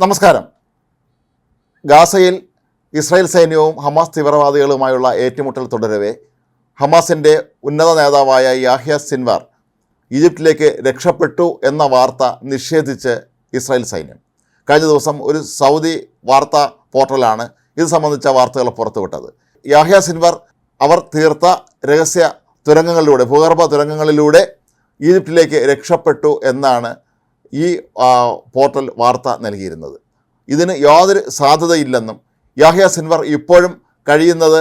നമസ്കാരം. ഗാസയിൽ ഇസ്രായേൽ സൈന്യവും ഹമാസ് തീവ്രവാദികളുമായുള്ള ഏറ്റുമുട്ടൽ തുടരവേ ഹമാസിന്റെ ഉന്നത നേതാവായ യാഹ്യ സിൻവാർ ഈജിപ്തിലേക്ക് രക്ഷപ്പെട്ടു എന്ന വാർത്ത നിഷേധിച്ച് ഇസ്രായേൽ സൈന്യം. കഴിഞ്ഞ ദിവസം ഒരു സൗദി വാർത്താ പോർട്ടലാണ് ഇത് സംബന്ധിച്ച വാർത്തകൾ പുറത്തുവിട്ടത്. യാഹ്യ സിൻവാർ അവർ തീർത്ത രഹസ്യ തുരങ്കങ്ങളിലൂടെ ഭൂഗർഭ തുരങ്കങ്ങളിലൂടെ ഈജിപ്തിലേക്ക് രക്ഷപ്പെട്ടു എന്നാണ് ഈ പോർട്ടൽ വാർത്ത നൽകിയിരുന്നത്. ഇതിന് യാതൊരു സാധ്യതയില്ലെന്നും യാഹ്യ സിൻവർ ഇപ്പോഴും കഴിയുന്നത്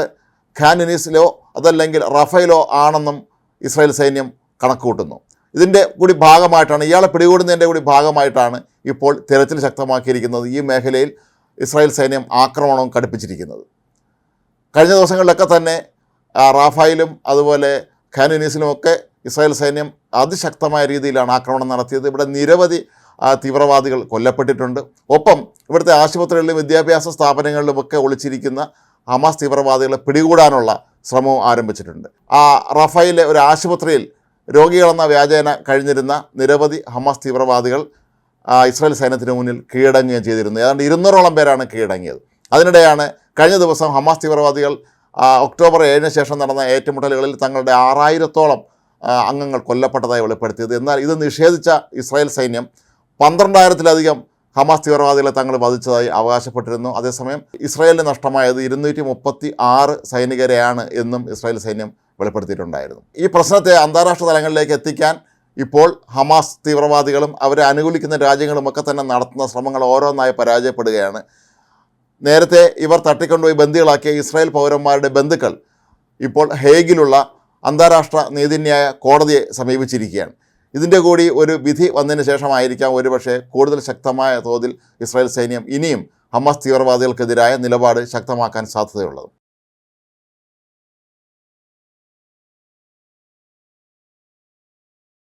ഖാനിനിസിലോ അതല്ലെങ്കിൽ റഫേലോ ആണെന്നും ഇസ്രായേൽ സൈന്യം കണക്കുകൂട്ടുന്നു. ഇതിന്റെ കൂടി ഭാഗമായിട്ടാണ് ഇയാളെ പിടികൂടുന്നതിന്റെ കൂടി ഭാഗമായിട്ടാണ് ഇപ്പോൾ തിരച്ചിൽ ശക്തമാക്കിയിരിക്കുന്നത് ഈ മേഖലയിൽ ഇസ്രായേൽ സൈന്യം ആക്രമണവും കടുപ്പിച്ചിരിക്കുന്നത് കഴിഞ്ഞ ദിവസങ്ങളിലൊക്കെ തന്നെ റാഫായിലും അതുപോലെ ഖാനുനീസിലുമൊക്കെ ഇസ്രായേൽ സൈന്യം അതിശക്തമായ രീതിയിലാണ് ആക്രമണം നടത്തിയത്. ഇവിടെ നിരവധി തീവ്രവാദികൾ കൊല്ലപ്പെട്ടിട്ടുണ്ട്. ഒപ്പം ഇവിടുത്തെ ആശുപത്രികളിലും വിദ്യാഭ്യാസ സ്ഥാപനങ്ങളിലുമൊക്കെ ഒളിച്ചിരിക്കുന്ന ഹമാസ് തീവ്രവാദികളെ പിടികൂടാനുള്ള ശ്രമവും ആരംഭിച്ചിട്ടുണ്ട്. ആ റഫയിലെ ഒരു ആശുപത്രിയിൽ രോഗികളെന്ന വ്യാജേന കഴിഞ്ഞിരുന്ന നിരവധി ഹമാസ് തീവ്രവാദികൾ ഇസ്രായേൽ സൈന്യത്തിന് മുന്നിൽ കീഴടങ്ങുകയും ചെയ്തിരുന്നു. ഏതാണ്ട് ഇരുന്നൂറോളം പേരാണ് കീഴടങ്ങിയത്. അതിനിടെയാണ് കഴിഞ്ഞ ദിവസം ഹമാസ് തീവ്രവാദികൾ ഒക്ടോബർ ഏഴിന് ശേഷം നടന്ന ഏറ്റുമുട്ടലുകളിൽ തങ്ങളുടെ ആറായിരത്തോളം അംഗങ്ങൾ കൊല്ലപ്പെട്ടതായി വെളിപ്പെടുത്തിയത്. എന്നാൽ ഇത് നിഷേധിച്ച ഇസ്രായേൽ സൈന്യം പന്ത്രണ്ടായിരത്തിലധികം ഹമാസ് തീവ്രവാദികളെ തങ്ങൾ വധിച്ചതായി അവകാശപ്പെട്ടിരുന്നു. അതേസമയം ഇസ്രായേലിന് നഷ്ടമായത് ഇരുന്നൂറ്റി മുപ്പത്തി ആറ് സൈനികരെയാണ് എന്നും ഇസ്രായേൽ സൈന്യം വെളിപ്പെടുത്തിയിട്ടുണ്ടായിരുന്നു. ഈ പ്രശ്നത്തെ അന്താരാഷ്ട്ര തലങ്ങളിലേക്ക് എത്തിക്കാൻ ഇപ്പോൾ ഹമാസ് തീവ്രവാദികളും അവരെ അനുകൂലിക്കുന്ന രാജ്യങ്ങളുമൊക്കെ തന്നെ നടത്തുന്ന ശ്രമങ്ങൾ ഓരോന്നായി പരാജയപ്പെടുകയാണ്. നേരത്തെ ഇവർ തട്ടിക്കൊണ്ടുപോയി ബന്ദികളാക്കിയ ഇസ്രായേൽ പൗരന്മാരുടെ ബന്ധുക്കൾ ഇപ്പോൾ ഹേഗിലുള്ള അന്താരാഷ്ട്ര നീതിന്യായ കോടതിയെ സമീപിച്ചിരിക്കുകയാണ്. ഇതിന്റെ കൂടി ഒരു വിധി വന്നതിന് ശേഷമായിരിക്കാം ഒരുപക്ഷെ കൂടുതൽ ശക്തമായ തോതിൽ ഇസ്രായേൽ സൈന്യം ഇനിയും ഹമാസ് തീവ്രവാദികൾക്കെതിരായ നിലപാട് ശക്തമാക്കാൻ സാധ്യതയുള്ളത്.